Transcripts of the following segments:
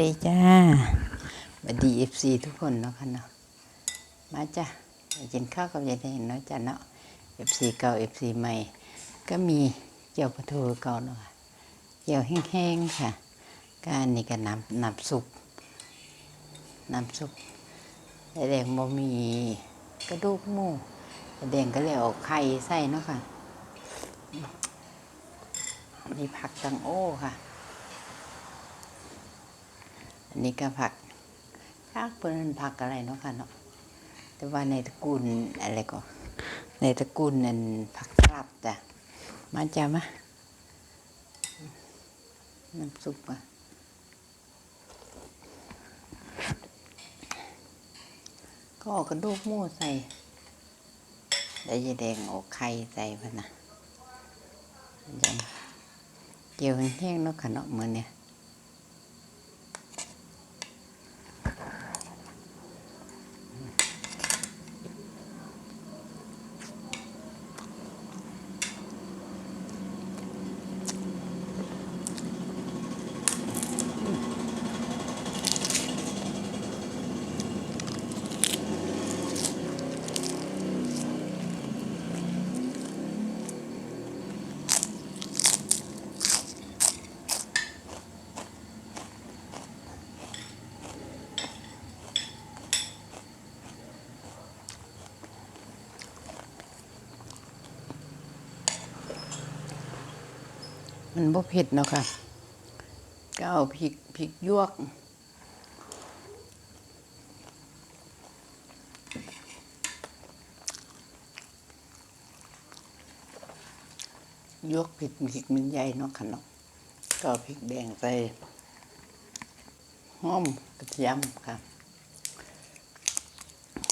ดีจ้าสวัสดีเอฟซีทุกคนเนาะค่ะเนาะ มาจ้ะมากินข้าวกับยายแดงเนาะจ้ะเนาะเอฟซีเก่าเอฟซีใหม่ ก็มีเจียวปลาทูเก่าเนาะเจียวแห้งๆค่ะก็อันนี้ก็น้ำน้ำซุป น้ำซุปยายแดงบ่มีกระดูกหมูยายแดงก็เลยเอาไข่ใส่เนาะค่ะมีผักตังโอ้ค่ะ นนี้ก็ผักผักเป็นผักอะไรเนาะค่ะเนาะแต่ว่าในตระกูลอะไรก็ ในตระกูลนั่นผักกลับจ้ะมาจ้ะมาน้ำซุปอะก็เอากระดูกหมูใส่แล้วยายแดงอาไข่ใส่พะนะเกี่ยวแห้งๆเนาะค่ะเนาะมือเนี่ย มันบ่เผ็ดเนาะค่ะก็เอาพริกพริกยวก ยวกพริกพริกมันใหญ่เนาะค่ะเนาะก็พริกแดงใส่หอมกระเทียมค่ะ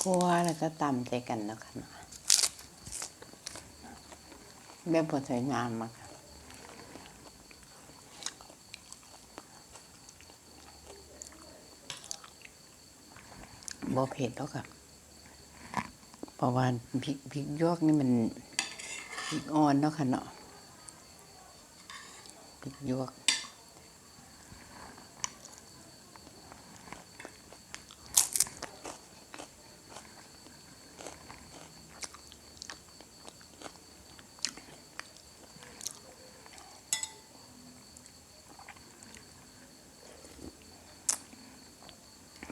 คั่วแล้วก็ตำใจกันเนาะค่ะเนาะแบบพอใส่น้ำมาค่ะ บ่เผ็ดแล้วค่ะเพราะว่าพริกพริกหยวกนี่มันพริกอ่อนเนาะค่ะเนาะพริกหยวก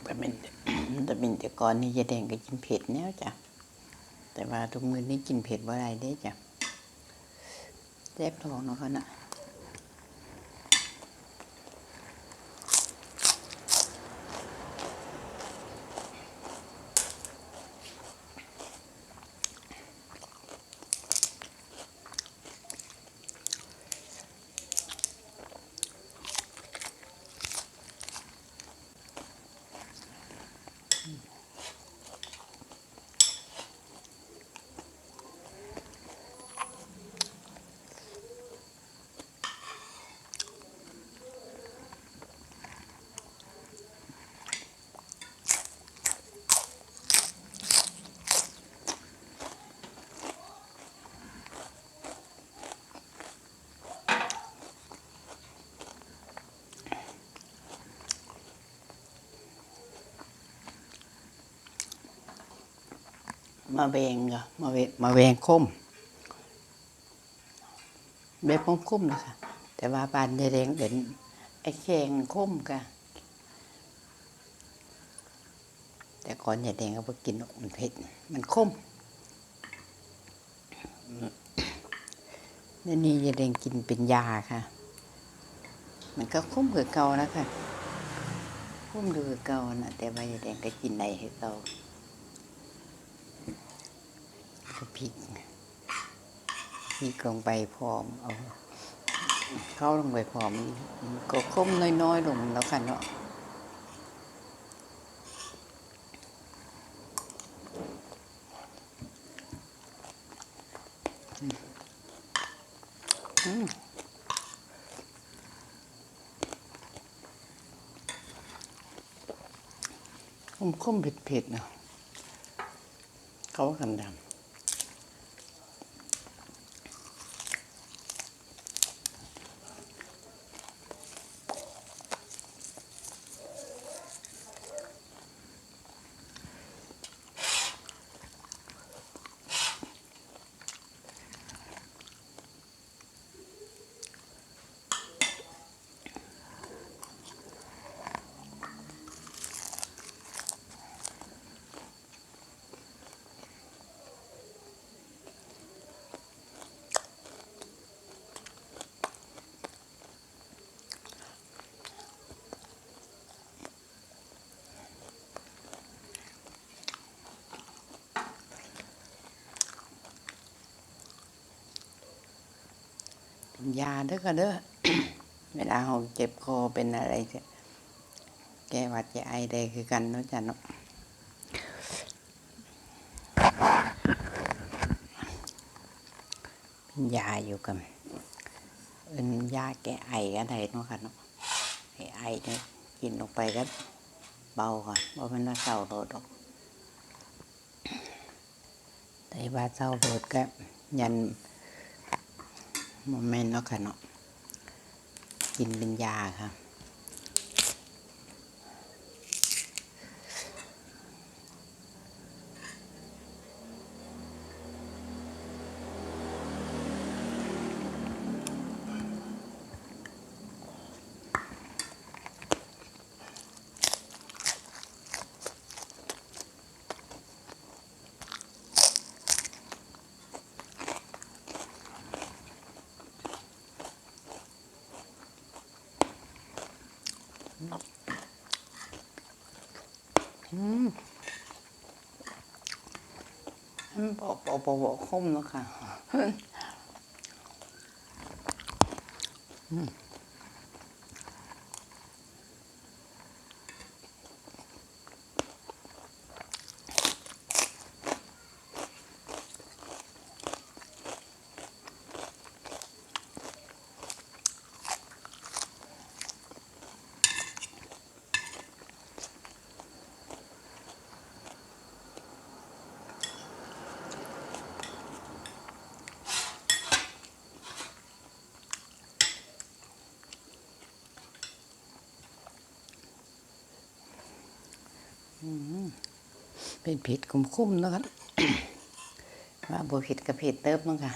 แต่เป็น แต่เป็นแต่ ก่อนนี่ยายแดงก็กินเผ็ดแน่จ้ะแต่ว่าทุกมื้อนี้กินเผ็ดว่าไรได้จ้ะแซ่บท้องเนาะค่ะน่ะ มาแวงก็มาเวมาแวงคมแบบคมนะคะแต่ว่าปานยาแดงเป็นไอ้แข็งคมกะแต่ก่อนยาแดงก็บ่กินมันเผ็ดมันคมนี่นี่ยาแดงกินเป็นยาค่ะ มันก็ค้มคือเก่านะคะค้มดูคือเก่านะแต่ว่ายาแดงก็กินได้คือเก่า ก็พริกพริกลงไปพร้อมเอาเข้าลงไปพร้อมก็คมน้อยๆลงแล้วค่ะเนาะอืมคมๆเผ็ดๆเนาะเขากันดำ ยาเด้อก็เด้อเวลาเราเจ็บคอเป็นอะไรแกวัดแกไอได้คือกันเนาะจ้ะเนาะเป็นยาอยู่กันเป็นยาแก้ไออะไรเนาะค่ะเนาะไอไอเนี่ยกินลงไปก็เบาค่ะเพราะมันว่าเศร้าโดดออกแต่ว่าเศร้าโดดก็ยัน โมเมนต์เนาะค่ะเนาะกินเป็นยาค่ะ อืมมันบอกบอกบอกบอคมแล้วค่ะ เป็นผิดคุ้มๆนะครับว่าบัผิดกับผิดเติบเนาะค่ะ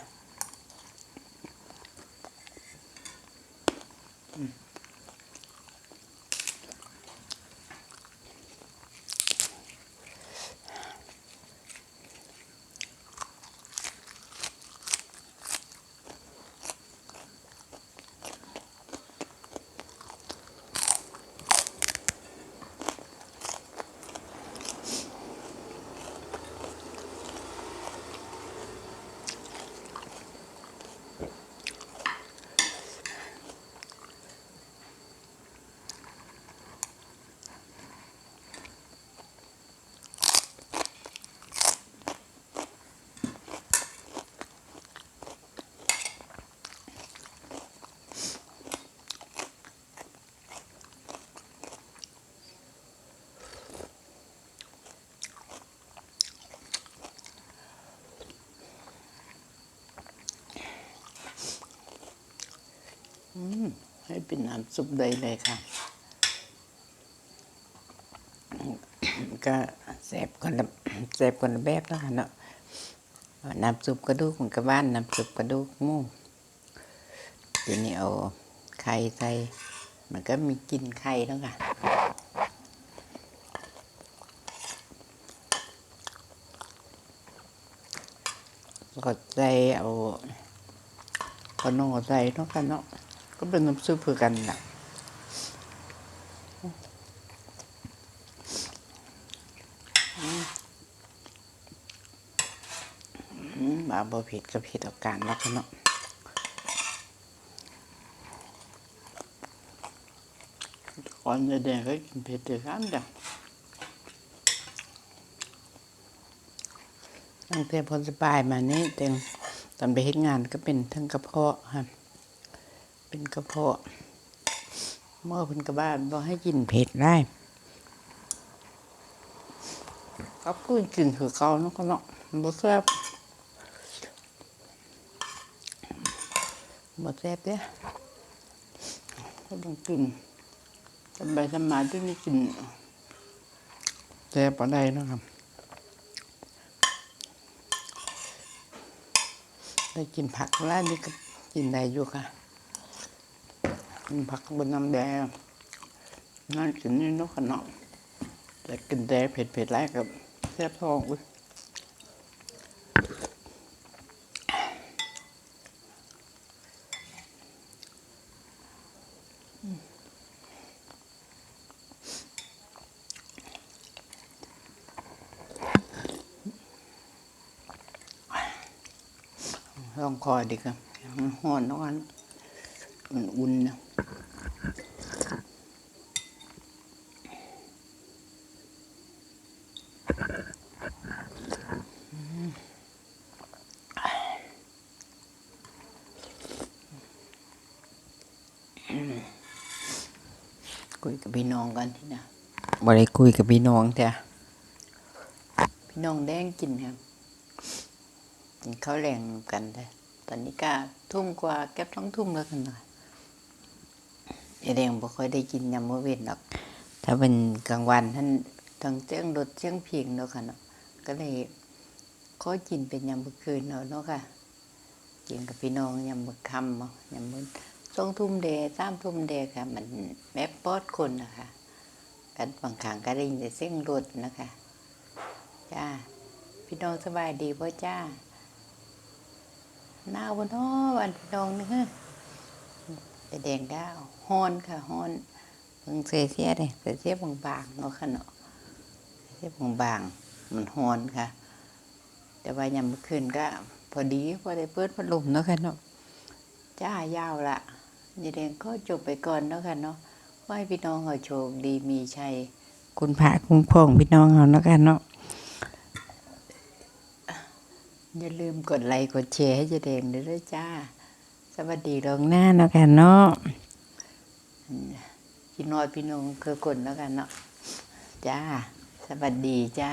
ให้ เป็นน้ำซุปได้เลยค่ะ ก็แสบคนแสบคนแบบแล้วค่ะเนาะน้ำซุปกระดูกมันก็บ้านน้ำซุปกระดูกหมูทีนี้เอาไข่ใส่มันก็มีกลิ่นไข่แล้วค่ะก็ใส่เอาขนมใส่เนาะกันเนาะ ก็เป็นน้ำซุปเพื่อกันน่ะอืมบาบผิดก็ผิดเอาการแล้วกันเนาะก่อนจะแดงก็กินเผ็ดเดือดร้อนจ้ะตั้งแต่พอสบายมานี่เต็งตอนไปเฮ็ดงานก็เป็นทั้งกระเพาะค่ะ เป็นกระเพาะหม้อเพิ่นกระบ้านบอกให้กินเผ็ดได้ก็กูกินคือเก่าเนาะก็เนาะมันบ่แซ่บบ่แซ่บเด้ก็ต้องกินทำไปทำมาที่นี่กินแซ่บบ่ได้เนาะครับได้กินผักแล้วนี่ก็กินได้อยู่ค่ะกิน ผักบนน้ำแดงนั่นกินนี่นกขนมแต่กินแต่เผ็ดๆไรกกับแซ่บท้องอุ้ยลองคอยดีกันมันห่อนแล้วกัน ๆนอืมอืมคุยกับพี่น้องกันที่นะบ่ได้คุยกับพี่น้องแต่พี่น้องแดงกินครับกินข้าวแรงกันแต่ตอนนี้ก็ทุ่มกว่าแก็บท้องทุ่มแล้วกันหน่อย ยายแดงบ่ค่อยได้กินยำมะเว้นหรอก ถ้าเป็นกลางวันท่านทางเจียงรถเจียงพิงเนาะค่ะเนาะก็เลยขอกินเป็นยำมื้อคืนเนาะเนาะค่ะ กินกับพี่น้องยำมื้อค่ำเนาะยำมื้อสองทุ่มเดสามทุ่มเดค่ะ มันแม่ปอดคนนะคะกันบางครั้งก็ได้ยินแต่เสียงรถนะคะจ้าพี่น้องสบายดีพ่จ้าหนาวบนท้อวันพี่น้องเนี่ฮะไปแดงดาวฮ้อนค่ะฮ้อนเพิ่งเสียเสียเลยเสียเสียบางๆเนาะค่ะเนาะเสียบางๆมันฮ้อนค่ะ แต่ว่ายามมื้อคืนก็ พอดีพอได้เปิดพัดลมเนาะค่ะเนาะจ้ายาวละยายแดงก็จบไปก่อนเนาะค่ะเนาะขอให้พี่น้องเขาโชคดีมีชัยคุณพระคุ้มครองพี่น้องเขาเนาะค่ะเนาะอย่าลืมกดไลค์กดแชร์ให้เจแดงด้วยนะจ้า สวัสดีลองหน้าเนาะกันเนาะพี่น้อยพี่นงคือคนแล้วกันเนาะจ้า สวัสดีจ้า